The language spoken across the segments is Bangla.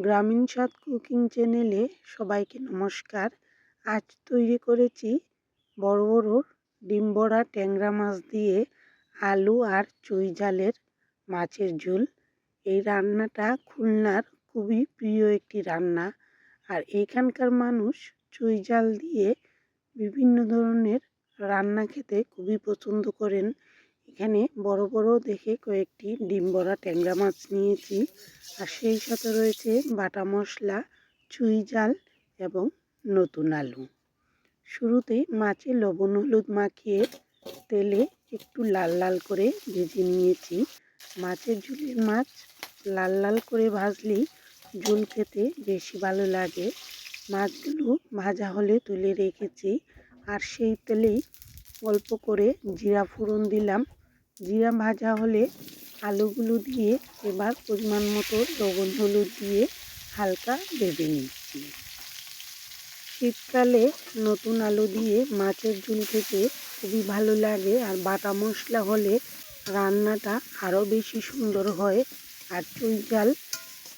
গ্রামীণ স্বাদ কুকিং চ্যানেলে সবাইকে নমস্কার। আজ তৈরি করেছি বড় বড় ডিম বড়া ট্যাংরা মাছ দিয়ে আলু আর চুই ঝালের মাছের ঝোল। এই রান্নাটা খুলনার খুবই প্রিয় একটি রান্না। আর এইখানকার মানুষ চুই ঝাল দিয়ে বিভিন্ন ধরনের রান্না খেতে খুবই পছন্দ করেন। এখানে বড় বড় দেখে কয়েকটি ডিম বড়া ট্যাংরা মাছ নিয়েছি। আর সেই সাথে রয়েছে বাটা মশলা, চুই জাল এবং নতুন আলু। শুরুতে মাছে লবণ হলুদ মাখিয়ে তেলে একটু লাল লাল করে ভেজে নিয়েছি। মাছের ঝুলের মাছ লাল লাল করে ভাজলেই ঝোল খেতে বেশি ভালো লাগে। মাছগুলো ভাজা হলে তুলে রেখেছি। আর সেই তেলেই অল্প করে জিরা ফোড়ন দিলাম। জিরা ভাজা হলে আলুগুলো দিয়ে এবার পরিমাণ মতো লবণ হলুদ দিয়ে হালকা ভেজে নিচ্ছি। শীতকালে নতুন আলু দিয়ে মাছের ঝুল খেতে খুবই ভালো লাগে আর বাটা মশলা হলে রান্নাটা আরও বেশি সুন্দর হয় আর চুই ঝাল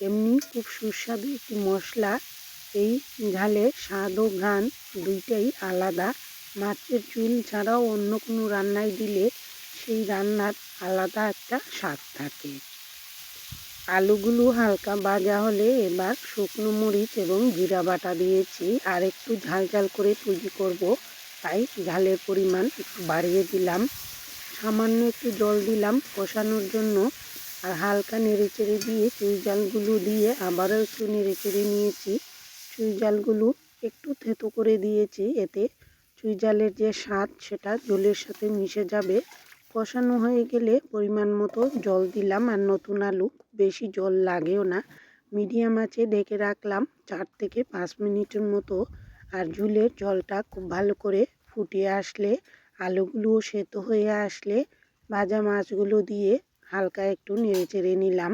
এমনি খুব সুস্বাদু একটি মশলা। এই ঝালে স্বাদ ও ঘ্রাণ দুইটাই আলাদা। মাছের ঝুল ছাড়াও অন্য কোনো রান্নায় দিলে সেই রান্নার আলাদা একটা স্বাদ থাকে। আলুগুলো হালকা ভাজা হলে এবার শুকনো মরিচ এবং জিরা বাটা দিয়েছি। আর একটু ঝাল ঝাল করে তৈরি করব, তাই ঝালের পরিমাণ একটু বাড়িয়ে দিলাম। সামান্য একটু জল দিলাম কষানোর জন্য। আর হালকা নেড়ে চেড়ে দিয়ে চুই জালগুলো দিয়ে আবারও একটু নেড়ে চেড়ে নিয়েছি। চুই জালগুলো একটু থেতো করে দিয়েছি, এতে চুই জালের যে স্বাদ সেটা জলের সাথে মিশে যাবে। কষানো হয়ে গেলে পরিমাণ মতো জল দিলাম আর নতুন আলু, বেশি জল লাগেও না। মিডিয়াম আঁচে ডেকে রাখলাম চার থেকে পাঁচ মিনিটের মতো আর ঝুলের জলটা খুব ভালো করে ফুটিয়ে আসলে, আলুগুলোও সেদ্ধ হয়ে আসলে ভাজা মাছগুলো দিয়ে হালকা একটু নেড়ে চেড়ে নিলাম।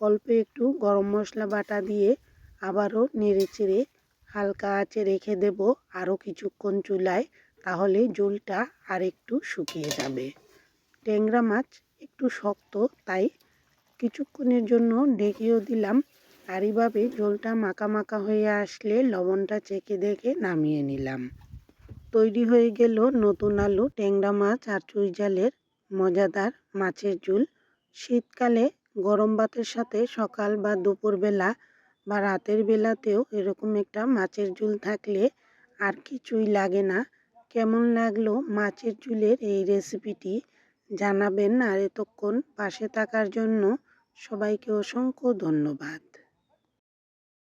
অল্প একটু গরম মশলা বাটা দিয়ে আবারও নেড়ে চেড়ে হালকা আঁচে রেখে দেব আরও কিছুক্ষণ চুলায়, তাহলে ঝোলটা আর একটু শুকিয়ে যাবে। ট্যাংরা মাছ একটু শক্ত, তাই কিছুক্ষণের জন্য ঢেকেও দিলাম। আর এইভাবে ঝোলটা মাখা মাখা হয়ে আসলে লবণটা চেকে দেখে নামিয়ে নিলাম। তৈরি হয়ে গেল নতুন আলু, ট্যাংরা মাছ আর চুই জালের মজাদার মাছের ঝোল। শীতকালে গরম ভাতের সাথে সকাল বা দুপুরবেলা বা রাতের বেলাতেও এরকম একটা মাছের ঝোল থাকলে আর কিছুই লাগে না। কেমন লাগল মাছের ঝুলের এই রেসিপিটি জানাবেন আর এতক্ষণ পাশে থাকার জন্য সবাইকে অসংখ্য ধন্যবাদ।